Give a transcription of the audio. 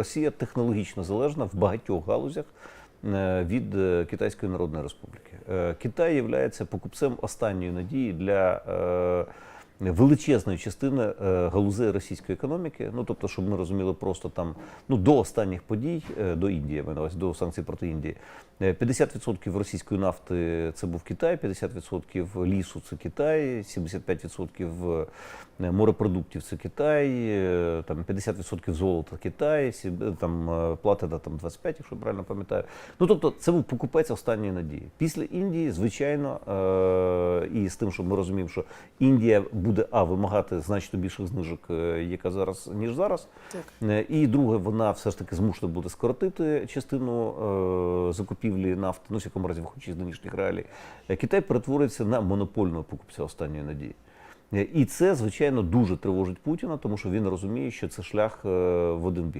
Росія технологічно залежна в багатьох галузях е, від е, Китайської Народної Республіки. Е, Китай є покупцем останньої надії для величезної частини е, галузей російської економіки. Ну тобто, щоб ми розуміли, просто там ну до останніх подій е, до Індії, маю до санкцій проти Індії. е, 50% російської нафти це був Китай, 50% лісу це Китай, 75% е, морепродуктів це Китай, е, там 50% золота Китай, е, там е, платина там 25, якщо правильно пам'ятаю. Ну тобто, це був покупець останньої надії. Після Індії, звичайно, е, і з тим, що ми розуміємо, що Індія буде а вимагати значно більших знижок, е, яка зараз ніж зараз. Так. Е, І друге, вона все ж таки змушена буде скоротити частину е, закупівлі нафти, ну в якому разі виходячи з нинішніх реалій. Китай перетвориться на монопольного покупця останньої надії. І це, звичайно, дуже тривожить Путіна, тому що він розуміє, що це шлях в один біг.